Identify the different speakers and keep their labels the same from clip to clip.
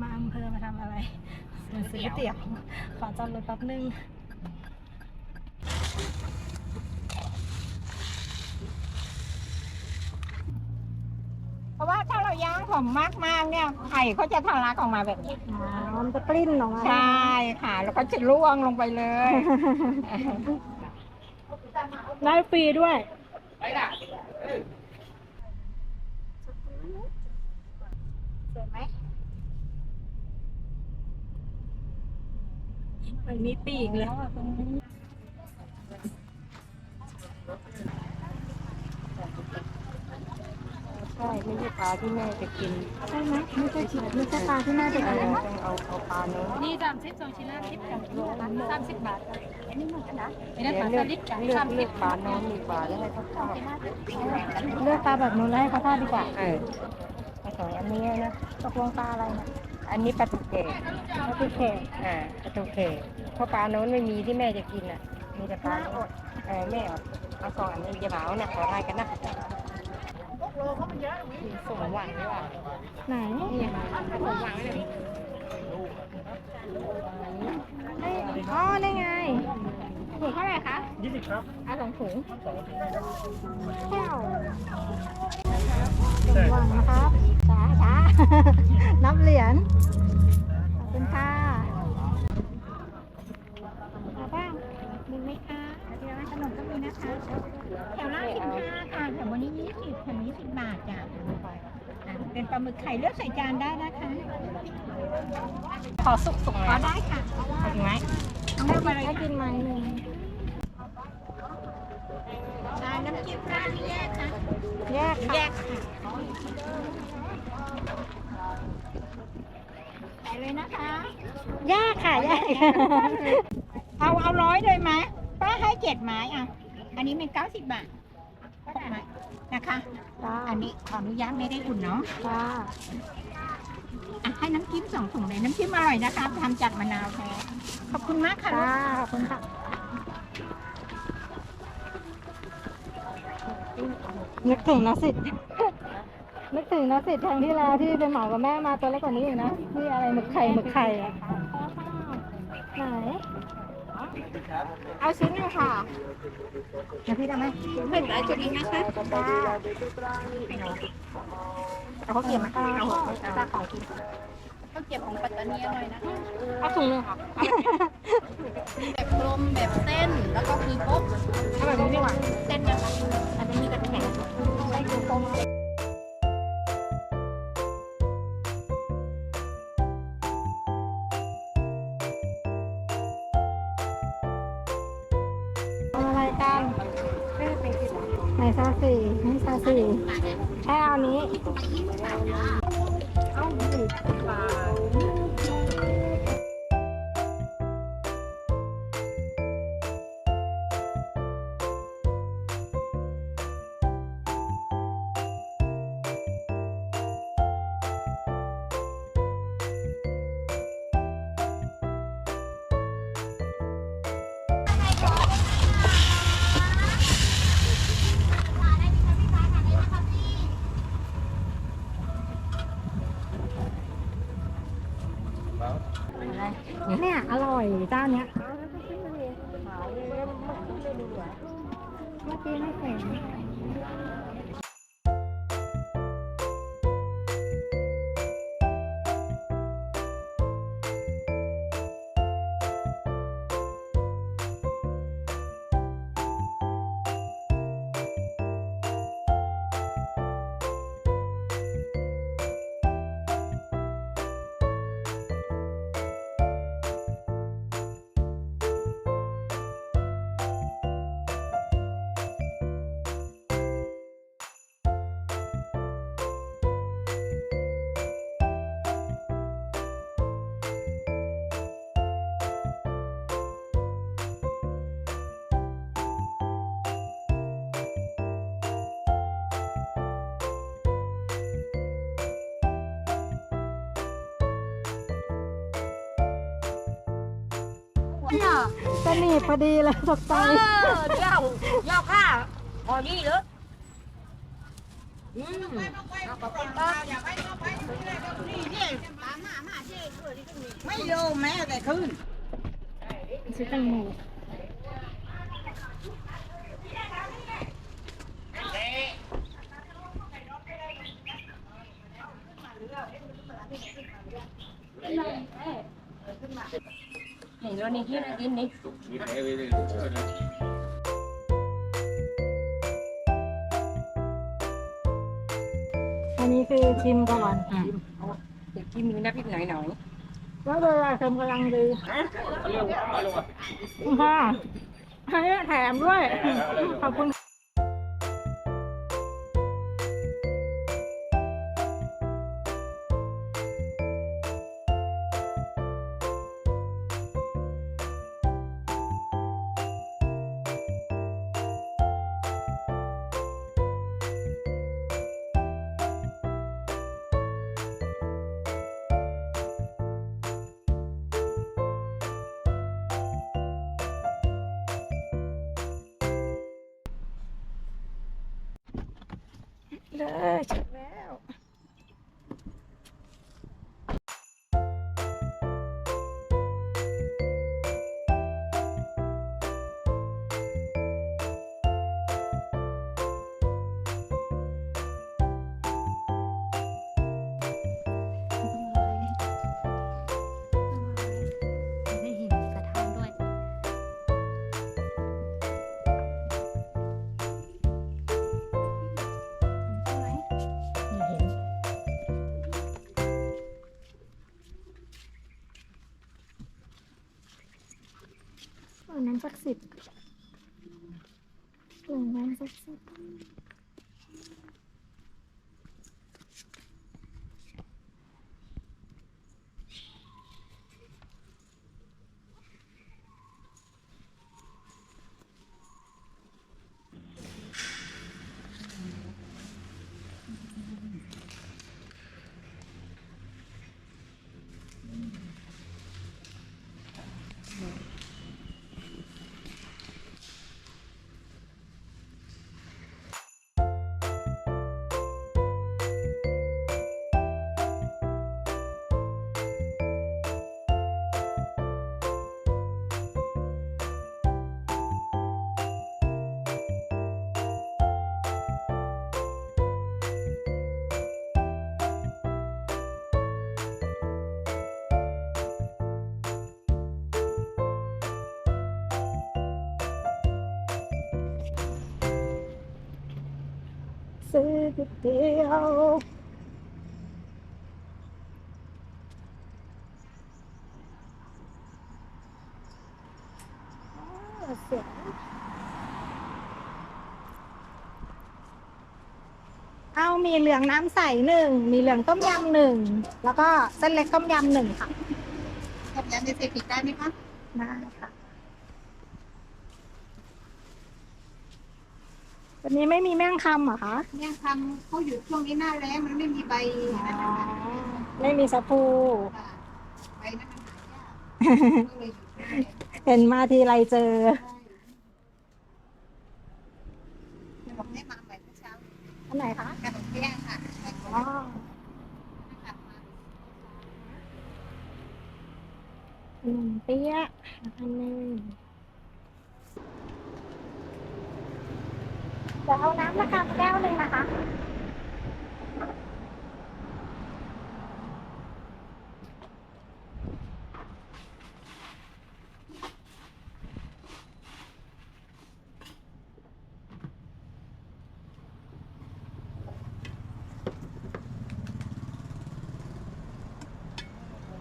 Speaker 1: มาอำเภอมาทำอะไรมาซื้อก๋วยเตี๋ยว ขอจอดรถแป๊บนึง
Speaker 2: เพราะว่าถ้าเราย่างผมมากๆเนี่ยไข่เขาจะทะลักออกมาแบบนี้
Speaker 1: อ๋อมันจะปลิ้นออกมา
Speaker 2: ใช่ค่ะ แล้วก็จะร่วงลงไปเลย
Speaker 1: ได้ฟรีด้วย
Speaker 2: สวยไหม
Speaker 1: มันมีปีกแล้วอะตรงนี้ใช่ไม่ใช่ปลาที่แม่จะกินใช่ไหมไม่ใช่ชิ้นไม่ใช่ปลาที่แม่จะกิน
Speaker 3: ต้องเอาเอาปลาเนื้อ
Speaker 4: นี่สามสิบสองชิ้นละสิบกับสามสิบบาทอันนี้มันนะอัน
Speaker 3: เลื
Speaker 4: นี้
Speaker 3: อก
Speaker 4: ปลา
Speaker 3: เลือก
Speaker 4: สลิดกับ
Speaker 3: เลือ
Speaker 4: สากม
Speaker 3: เลื
Speaker 4: สิ
Speaker 3: อบกปลาน้องดีกว่าแล้วให้เขาทอด
Speaker 1: เลือกปลาแบบนู้นแล้วให้เขาทอดดีกว่า
Speaker 3: เออสองอันนี้นะ
Speaker 1: ตกลงปลาอะไรนี่ย
Speaker 3: อันนี้ปลาตุกเกต
Speaker 1: ปลาตุกเขต
Speaker 3: อ่าปลาตุกเกตเพราะปลาโน้นไม่มีที่แม่จะกินอะ มีแต่ปลาอดเออแม่อดเอาสองอันนี้จะเหมานะขอทายกันนะสมหวังดีกว่า
Speaker 1: ไหน
Speaker 3: นี่สมหวังเลย
Speaker 1: อ๋อได้ไง
Speaker 2: ถุงเท่าไหร่คะ
Speaker 5: ยี่สิบครับ
Speaker 2: เอาสองถุง
Speaker 1: แก้วสมหวังนะครับช้าช้านับเหรียญขอบคุณค่ะมาบ้าง
Speaker 2: มีไหมคะเดี๋ยวขนมก็มีนะคะ แถวละสิบห้าค่ะแถววันนี้ยี่สิบแถวนี้สิบบาทจ้ะอะเป็นปลาหมึกไข่เลือกใส่จานได้นะคะ
Speaker 3: ขอสุกสุก
Speaker 2: ขอ
Speaker 3: นะ
Speaker 2: ได้ค่ะ
Speaker 3: เอาอีกไหม
Speaker 2: ต้องเลือกมาเลย
Speaker 1: ให้
Speaker 2: ค่ะ
Speaker 1: กินไหมหนึ่ง
Speaker 2: ได้น้ำจิ้มราดแยกนะ
Speaker 1: แยก
Speaker 2: แย
Speaker 1: ค่ะ
Speaker 2: กค่ะใส่เลยนะคะ
Speaker 1: แยกค่ะแยก
Speaker 2: เอาเอาร้อยเลยไหมป้าให้เจ็ดไม้อะ อันนี้เป็นเก้าสิบบาทหกไม้นะคะ
Speaker 1: จ้า
Speaker 2: อันนี้ขออนุญาตไม่ได้อุ่นเนาะ
Speaker 1: จ้า
Speaker 2: อะให้น้ำจิ้มสองถุงเลยน้ำจิ้มอร่อยนะคะทำจากมะนาวแท้ ขอบคุณมากค่ะลู
Speaker 1: จ้ากขอบคุณค่ะนึกถึงนะสิทธิ์นึกถึงนะสิทธิ์ครั้งที่แล้วที่ไปเหมากับแม่มาตัวเล็กกว่านี้อีกนะที่อะไรหมึกไข่หมึกไข่อะไหน
Speaker 2: เอาชิ้นหนึงค่ะเดี๋ยวพี่ทำไหมเป็นอะไรจุดนี้นะคะ
Speaker 1: จ้า
Speaker 2: เอาข้าวเกรี๊ยวมาเอาตาของกิน
Speaker 4: ข้าวเกรี๊ยวของปัตตานีอร่อยนะคะ
Speaker 2: เอาถุงหนึงค่ะ
Speaker 4: มีแบบกลมแบบเส้นแล้วก็คือครบ
Speaker 2: เอาแบบนี้ดีกว่า
Speaker 4: เส้นนะคะ
Speaker 2: อันนี้มีกระแข็งใช้คือต้ม
Speaker 1: เอาอะไรกันไหนซาสีนี่ซาสีแค่เอานี้เนี่ย 拜。 อร่อย สนิทพอดีเลยตกใจ
Speaker 4: เจ้าเจ้าค่ะพอดีเลยอืมขอบคุณครับ
Speaker 2: ไม่โยแม้แต่ขึ้น
Speaker 1: ซื้อแตงโม
Speaker 3: นี่รถนี่ที่ไหนกินนี่
Speaker 1: อันนี้คือชิมก่อน
Speaker 3: อืม เด็กกินมีน้ำพริกหน่อยหน่อย
Speaker 1: แล้วเวลาเค็มกำลังดีค่ะอันนี้แถมด้วย ขอบคุณเล ย
Speaker 4: น
Speaker 1: นั้นสักสิบกล่งนั้นสักสิบ ซื้อก๋วยเตี๋ยวอ๋อเสียงเอามีเหลืองน้ำใสหนึ่ง มีเหลืองต้มยำหนึ่ง แล้วก็เส้นเล็กต้มยำหนึ่งค่ะ
Speaker 2: ต้มยำจะใส่พริกได้ไหมคะ
Speaker 1: ได้ค่ะ วันนี้ไม่มีแม่งคำเหรอคะ
Speaker 2: เนี่ยทำเขาหยุดช่วงนี้หน้าแล้งมันไม่มีใบนั่นนะคะ
Speaker 1: ไม่มีสะพู
Speaker 2: ค่ะใบนั้นมันหายากก็เลยหยุดได้
Speaker 1: เห็นมาทีไรเจอ
Speaker 2: จะบอกให้มาใหม่เมื่อเช้า
Speaker 1: อันไหนคะ
Speaker 2: ขนมเปี๊ยะค่ะใช่
Speaker 1: อ๋อ
Speaker 2: ค่ะมา
Speaker 1: ขนมเปี๊ยะอันหนึง จะเอาน้ำละกันแก้วหนึ่งนะคะ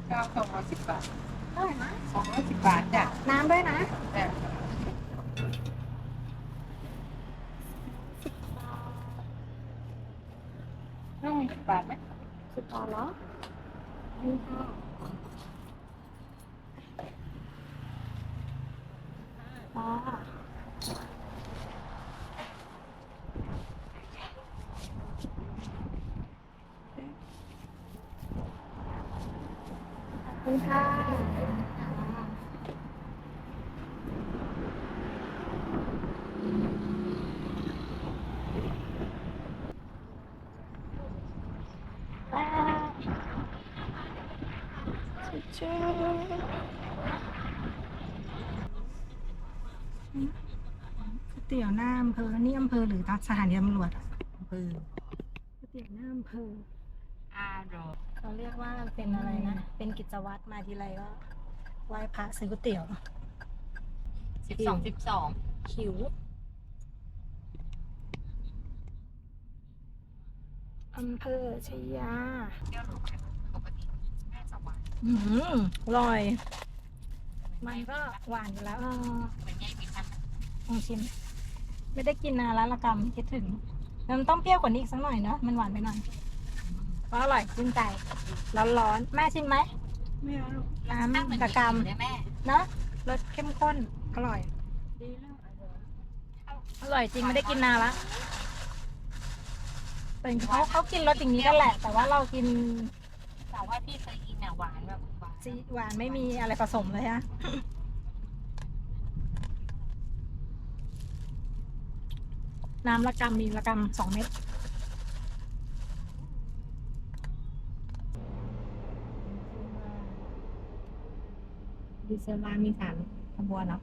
Speaker 3: เก้าสองร้อยสิบบาท
Speaker 1: เท่าไหร่นะ
Speaker 3: สองร้อยสิบบาทจ้ะ
Speaker 1: น้ำด้วยนะ
Speaker 3: จ้ะต้องสิบบาทไหม
Speaker 1: สิบบาทเหรอนี่ค่ะอ่าขอบ คุณค่ะอ่าชื่อก๋วยเตี๋ยวหน้าอำเภอ นี่อำเภอหรือสถานีตำรวจอำ
Speaker 3: เภอ
Speaker 1: เตี๋ยวหน้าอำเภอ
Speaker 3: อารอ
Speaker 1: เขาเรียกว่าเป็นอะไรนะ เป็นกิจวัตรมาทีไรก็ไหว้พระซื้อก๋วยเตี๋ยว
Speaker 3: สิบสองสิบสอง
Speaker 1: หิวอำเภอชยา
Speaker 3: เที่ยวหลงปกติแม่สวรรค์
Speaker 1: อืมอร่อยมันก็หวานอยู่แล้วเออ
Speaker 3: เหมือนแยกมีพัน
Speaker 1: ลองชิม ไม่ได้กินนานแล้วละกำคิดถึงแล้วมันต้องเปรี้ยวกว่านี้อีกสักหน่อยเนาะมันหวานไปหน่อย ก็อร่อยชื่นใจ ร้อนๆ แม่ชิมไหม
Speaker 2: ไม่เอาลูก
Speaker 1: น้ำกับกำ
Speaker 3: เลยแม่
Speaker 1: เนาะรสเข้มข้น อร่อย
Speaker 2: ดีแล้ว
Speaker 1: อร่อยจริงไม่ได้กินนานละแต่เขาเขากินรสอย่างนี้กันแหละ แต่ว่าเรากิน
Speaker 3: แต่ว่าพี่เคยกินอะหวานแบบหวาน
Speaker 1: ซีหวานไม่มีอะไรผสมเลยฮะ น้ำละกำมีละกำสองเม็ด
Speaker 3: ดีเซลมามีสามขบวนเนาะ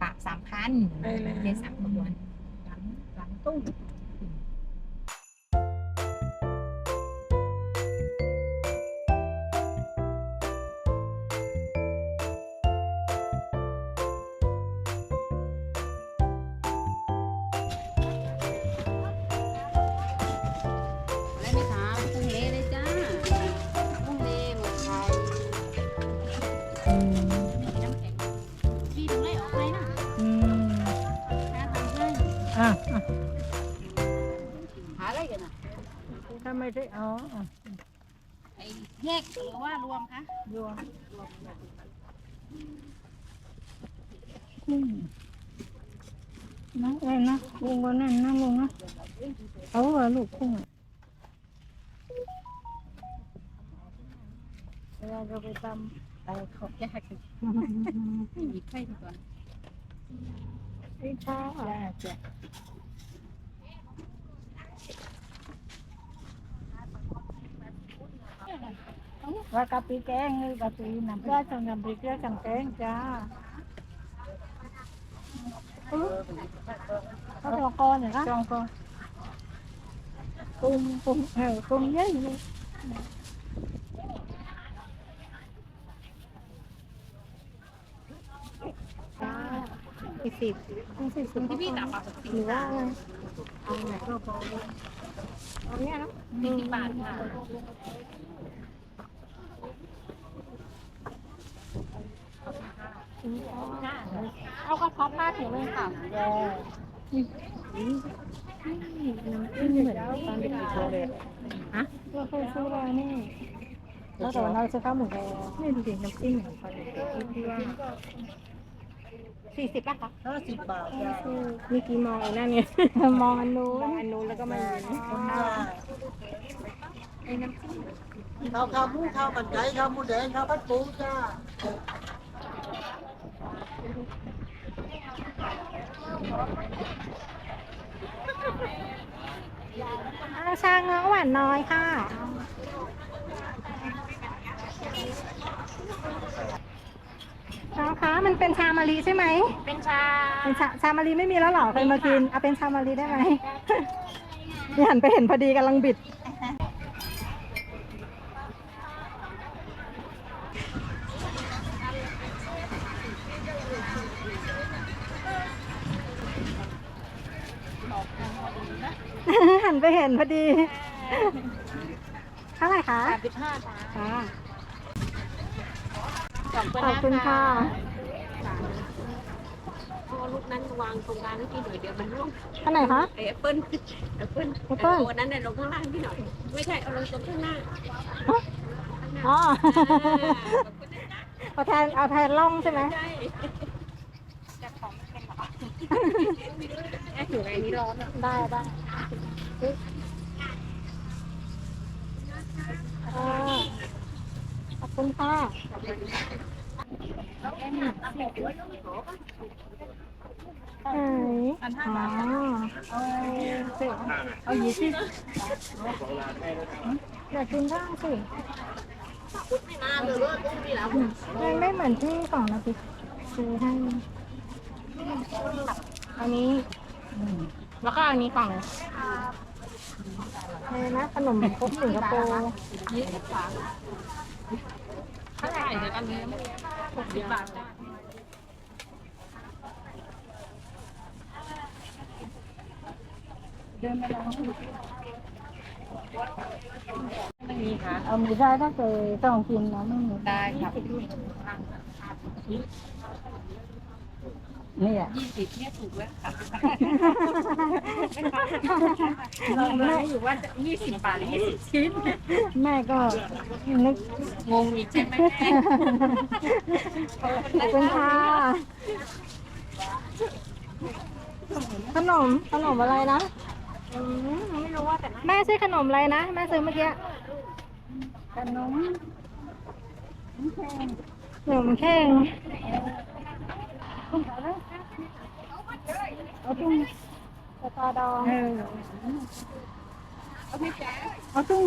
Speaker 3: ค่ะสามพัน
Speaker 1: ไปเลย
Speaker 3: เจ็ดสามขบวนหลังหลังตู้
Speaker 1: ถ้าไม่ได้อ๋ออะ
Speaker 4: ไอ้แยกหรือว่ารวมคะ
Speaker 1: รวมนะเอ้นะกุ้งก็นั่นนะลุงนะเอาเหรอลูกกุ้งอะเวลาเราไปตำ
Speaker 4: ไปขอบยากกันหยิบให้ดีกว่า
Speaker 1: ไอ้ชอบอะ
Speaker 4: จ้ะ
Speaker 1: ว่ากะปิแกงเลยกะปิน้ำปลาจังกะปิแกงจังแกงจ้าเขาตัวกอนอย่างนั้นจองกอนกุ้งกุ้งเออกุ้งเยอะเลยสิบสิบสิบ
Speaker 4: ที่พี่ตักมาสิ
Speaker 1: หรือว่าเอาไหนก็พอเอาเนี่ยเนาะ
Speaker 4: สิบบาทค่ะ
Speaker 1: เอากระเพาะปลาถึงเลยค่ะเหมือนตอนเด็กๆเลยฮะเราเคยซื้อมานี่แล้วแต่ว่าเราจะข้าวหมูแดงนี่ดูดิน้ำจิ้มของเขาเด็กๆที่ว่าสี่สิบป่ะคะ
Speaker 3: ห้าสิบบาทจ้ะ
Speaker 1: มีกี่มองไอ้นั่นไงมองอันนู้นอันนู้นแล้วก็มา
Speaker 3: ข้าวข้าวหมูข้าวมันไก่ข้าวหมูแดงข้าวผัดปูจ้า
Speaker 1: อาชาเงาะหวานน้อยค่ะชาคะมันเป็นชามะลิใช่ไหม
Speaker 4: เป็นชา
Speaker 1: เป็นชาชามะลิไม่มีแล้วเหรอเคยมากิน เอาเป็นชามะลิได้ไหม นี่หันไปเห็นพอดีกำลังบิด หันไปเห็นพอดีเท่าไหร่คะ
Speaker 4: สามสิบห้าค่ะ
Speaker 1: ค่ะ
Speaker 4: ขอบคุณ
Speaker 1: ขอบคุณค่ะ
Speaker 4: พอลูกนั้นวางตรงกลางให้พี่หน่อยเดี๋ยวมันร่วง
Speaker 1: เท่าไหร่คะ
Speaker 4: ไอ้แอปเปิ้ลแอปเปิ้ล
Speaker 1: แอปเปิ้ล
Speaker 4: ตัวนั้นเนี่ยลงข้างล่างพี่หน่อย ไม่ใช่เอาลงตรงข้างหน้า
Speaker 1: อ๋อ
Speaker 4: ขอบคุณนะจ๊ะ
Speaker 1: เอาแทนเอาแทนล่องใช่ไหม
Speaker 4: ใช่จะ ของเป็นหรอแอบอยู่ในนี้ร้อนอะ
Speaker 1: ได้ได้อ่าขอบคุณค่ะไหนอ๋อเอายี่สิบอยากกินบ้างสิไม่ไม่เหมือนที่ของนาทิซื้อให้
Speaker 3: อันนี้ แล้วก็อันนี้กล่อง
Speaker 1: อะไรนะขนมครกสิงคโปร์
Speaker 4: ถ้าถ่ายเดี๋ยวกันเลยหกสิบบาทจ้า
Speaker 3: ไม่มีค่ะ
Speaker 1: เอาหมูได้ถ้าเคยต้องกินนะไม่มี
Speaker 3: ได้ครับ
Speaker 1: นี่อะ
Speaker 4: ยี่สิบเนี่ยถูกแล้ว
Speaker 1: แม่
Speaker 4: อยู่ว่ายี่สิบบาทหรือยี่สิบชิ้น
Speaker 1: แม่ก็นึก
Speaker 4: งงอีกใช่ไหม
Speaker 1: ขอบคุณค่ะขนมขนมอะไรนะ
Speaker 2: ไม่รู้ว่าแต่
Speaker 1: แม่ซื้อขนมอะไรนะ แม่ซื้อเมื่อกี้
Speaker 2: ขนม
Speaker 1: ขนมแข้ง เอาตุ้งสตาร์ดอง
Speaker 2: เอาตุ้ง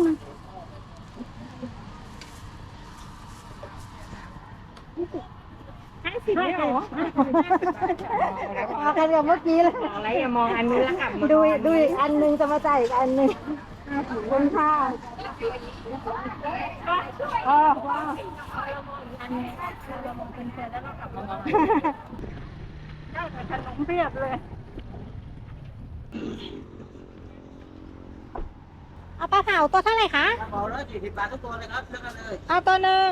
Speaker 3: ห้าสิบเนี่ยเหรอ
Speaker 1: เอากันกับเมื่อกี้เลย
Speaker 3: อะไรอย่ามองอันนู้นแล้วกลับมา
Speaker 1: ดูดูอีกอันหนึงจะมาจ่ายอีกอันหนึงขอบคุณค่ะอ๋อว้าวขนมเพียบเลย เอาปลาเผาตัวเท่าไหร่คะ
Speaker 5: ขอร้อยสี่สิบบาททุกตัวเลยครับเลือกกันเลย
Speaker 1: เอาตัวหนึ่ง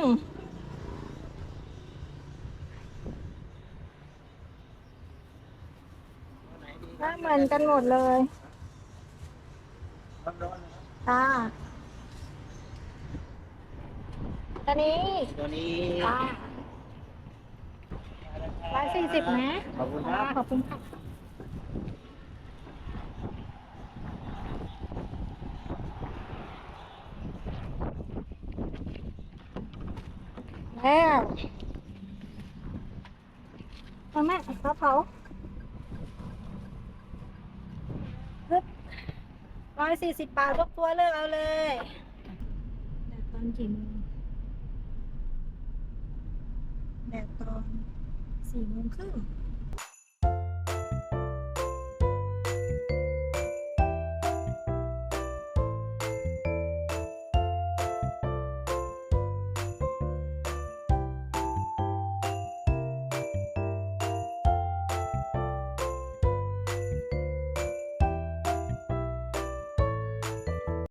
Speaker 1: หน้าเหมือนกันหมดเลย
Speaker 5: ร้อนๆนะครับ
Speaker 1: ค่ะตัวนี้
Speaker 5: ตัวนี้
Speaker 1: ร้อยสี่สิบนะ
Speaker 5: ขอบคุณครับ
Speaker 1: ขอบคุณค่ะแล้วเอาแม่เขาเผา ร้อยสี่สิบบาททุกตัวเลือกเอาเลยแดดตอนกี่โมงแดดตอนสี่โมงครึ่ง